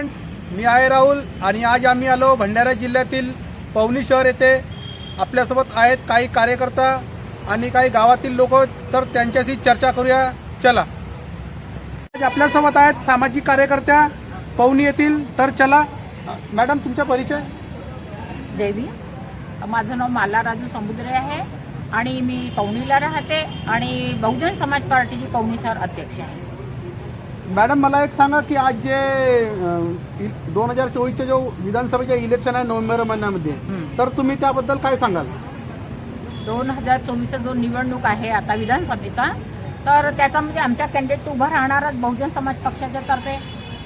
Friends मी आहे राहुल आणि आज आम्ही आलो भंडारा जिल्ह्यातील पवनी शहर येथे. आपल्यासोबत आहेत काही कार्यकर्ता आणि काही गावातील लोक तर त्यांच्याशी चर्चा करूया. चला. आज आपल्यासोबत आहेत सामाजिक कार्यकर्त्या पवनी येथील तर चला. मॅडम तुमचा परिचय? देवी. माझं नाव माला राजू समुद्रे आहे आणि मी पवनीला राहते आणि बहुजन समाज पार्टीची पवनी शहर अध्यक्ष आहे. मॅडम मला एक सांगा की आज जे दोन हजार चोवीसचे जो विधानसभेचे इलेक्शन आहे नोव्हेंबर महिन्यामध्ये. तर तुम्ही त्याबद्दल काय सांगाल? दोन हजार चोवीसचा जो निवडणूक आहे आता विधानसभेचा तर त्याच्यामध्ये आमच्या कॅन्डिडेट उभा राहणारच बहुजन समाज पक्षाच्या तर्फे.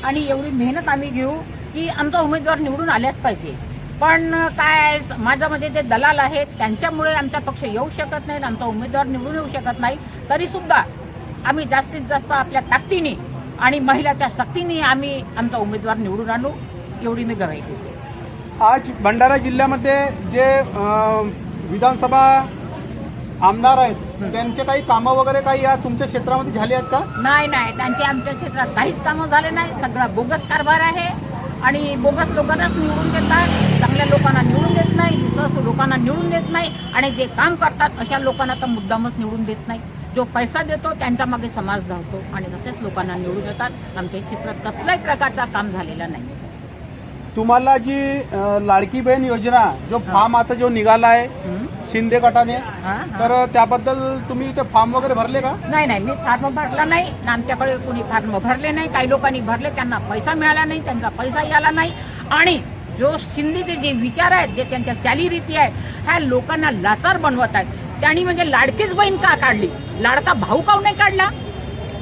आणि एवढी मेहनत आम्ही घेऊ की आमचा उमेदवार निवडून आल्याच पाहिजे. पण काय समाजामध्ये जे दलाल आहेत त्यांच्यामुळे आमचा पक्ष येऊ शकत नाही आमचा उमेदवार निवडून येऊ शकत नाही. तरी सुद्धा आम्ही जास्तीत जास्त आपल्या ताकदीने आणि महिलाच्या सक्तीने आम्ही आमचा उमेदवार निवडून आणू एवढी मी गवाही देते. आज भंडारा जिल्ह्यामध्ये जे विधानसभा आमदार आहेत त्यांचे काही कामं वगैरे काही या तुमच्या क्षेत्रामध्ये झाली आहेत का? नाही नाही. त्यांचे आमच्या क्षेत्रात काहीच कामं झाले नाही. सगळं बोगस कारभार आहे. आणि बोगस लोकांनाच निवडून देतात चांगल्या लोकांना निवडून देत नाही. दुसरं लोकांना निवडून देत नाही. आणि जे काम करतात अशा लोकांना तर मुद्दामच निवडून देत नाही. जो पैसा देतो त्यांच्या मागे समाज धावतो आणि तसेच लोकांना निवडून देतात आमच्या क्षेत्रात कसल्याही प्रकारचा काम झालेला नाही. तुम्हाला जी लाडकी बहीण योजना जो फॉर्म आता जो निघाला आहे? शिंदे गटाने. तर त्याबद्दल तुम्ही ते फॉर्म वगैरे भरले का? नाही नाही मी फॉर्म भरला नाही. आमच्याकडे कोणी फॉर्म भरले नाही. काही लोकांनी भरले त्यांना पैसा मिळाला नाही त्यांचा पैसा आला नाही. आणि जो शिंदेचे जे विचार आहेत जे त्यांच्या चालीरीती आहेत ह्या लोकांना लाचार बनवत आहेत. त्यांनी म्हणजे लाडकीच बहीण का काढली? लाडका भाऊ का नाही काढला?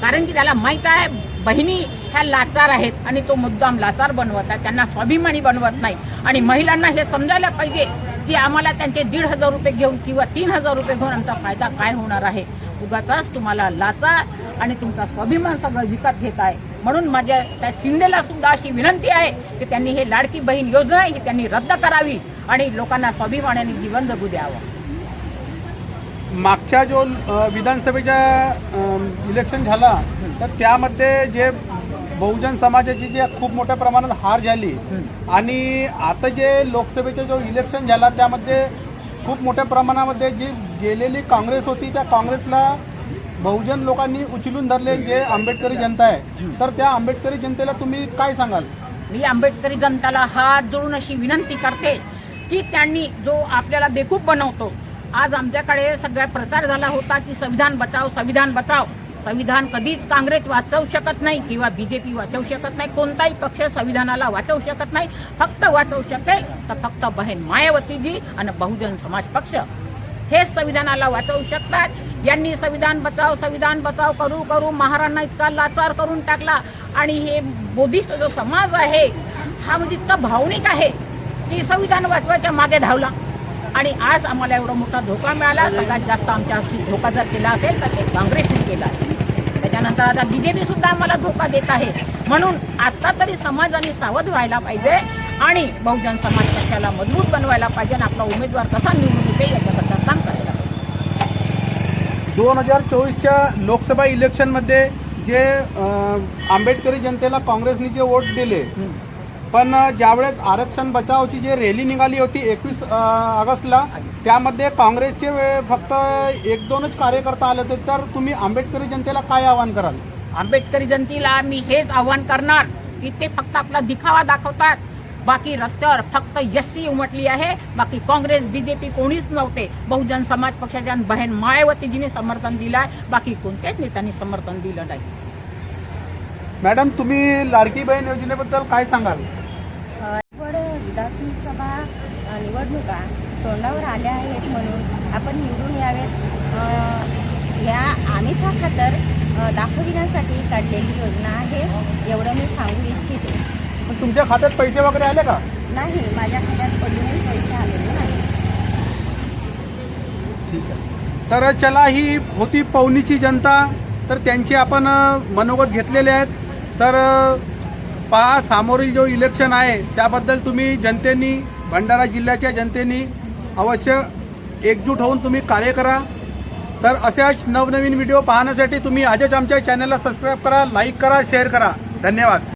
कारण की त्याला माहीत आहे बहिणी ह्या लाचार आहेत आणि तो मुद्दाम लाचार बनवत आहे त्यांना स्वाभिमानी बनवत नाही. आणि महिलांना हे समजायला पाहिजे की आम्हाला त्यांचे दीड हजार रुपये घेऊन किंवा तीन हजार रुपये घेऊन आमचा फायदा काय होणार आहे? उगाचाच तुम्हाला लाचार आणि तुमचा स्वाभिमान सगळं विकत घेत आहे. म्हणून माझ्या त्या शिंदेला सुद्धा अशी विनंती आहे की त्यांनी हे लाडकी बहीण योजना ही त्यांनी रद्द करावी आणि लोकांना स्वाभिमानाने जीवन जगू द्यावं. मागच्या जो विधानसभेच्या इलेक्शन झाला तर त्यामध्ये जे बहुजन समाजाची जे खूप मोठ्या प्रमाणात हार झाली आणि आता जे लोकसभेचं जो इलेक्शन झाला त्यामध्ये खूप मोठ्या प्रमाणामध्ये जी गेलेली काँग्रेस होती त्या काँग्रेसला बहुजन लोकांनी उचलून धरले जे आंबेडकरी जनता आहे. तर त्या आंबेडकरी जनतेला तुम्ही काय सांगाल? मी आंबेडकरी जनताला हात जोडून अशी विनंती करते की त्यांनी जो आपल्याला बेकूफ बनवतो आज आमच्याकडे सगळा प्रचार झाला होता की संविधान बचाव संविधान बचाव. संविधान कधीच काँग्रेस वाचवू शकत नाही किंवा बीजेपी वाचवू शकत नाही. कोणताही पक्ष संविधानाला वाचवू शकत नाही. फक्त वाचवू शकेल तर फक्त बहीण मायावतीजी आणि बहुजन समाज पक्ष. हेच संविधानाला वाचवू शकतात. यांनी संविधान बचाव संविधान बचाव करू करू महाराणा इतका लाचार करून टाकला. आणि हे बोधिस्ट जो समाज आहे हा म्हणजे इतका भावनिक आहे की संविधान वाचवायच्या मागे धावला. आणि आज आम्हाला एवढा मोठा धोका मिळाला. सगळ्यात जास्त आमच्याशी धोका जर केला असेल तर ते काँग्रेसने केला त्याच्यानंतर आता बीजेपी सुद्धा आम्हाला धोका देत आहे. म्हणून आता तरी समाजाने सावध व्हायला पाहिजे आणि बहुजन समाज पक्षाला मजबूत बनवायला पाहिजे आणि आपला उमेदवार कसा निवडून येते याच्याबद्दल काम करायला पाहिजे. दोन हजार चोवीसच्या लोकसभा इलेक्शनमध्ये जे आंबेडकरी जनतेला काँग्रेसने जे वोट दिले पण ज्यावेळेस आरक्षण बचावची जी रॅली निघाली होती एकवीस ऑगस्टला त्यामध्ये काँग्रेसचे फक्त एक दोनच कार्यकर्ता आले होते. तर तुम्ही आंबेडकरी जनतेला काय आवाहन कराल? आंबेडकरी जनतेला मी हेच आव्हान करणार की ते फक्त आपला दिखावा दाखवतात. बाकी रस्त्यावर फक्त यस्सी उमटली आहे. बाकी काँग्रेस बीजेपी कोणीच नव्हते. बहुजन समाज पक्षाच्या बहीण मायावतीजीने समर्थन दिलं आहे बाकी कोणत्याच नेत्यांनी समर्थन दिलं नाही. मॅडम तुम्ही लाडकी बहीण योजनेबद्दल काय सांगाल? अ, निवडणुका तोंडावर आल्या आहेत म्हणून आपण निवडून यावेत. या आमिषा खातर अ, दाखविण्यासाठी काढलेली योजना आहे एवढं मी सांगू इच्छिते. पण तुमच्या खात्यात पैसे वगैरे आले का? नाही माझ्या खात्यात अजूनही पैसे आलेले नाही तर चला ही होती पवनीची जनता. तर त्यांची आपण मनोगत घेतलेले आहेत. तर पहा सामोरील जो इलेक्शन आहे त्याबद्दल तुम्ही जनतेनी भंडारा जिल्ह्याच्या जनतेनी अवश्य एकजूट होऊन तुम्ही कार्य करा. तर अशाच नवनवीन व्हिडिओ पाहण्यासाठी तुम्ही आजच आमच्या चॅनलला सबस्क्राईब करा लाईक करा शेअर करा. धन्यवाद.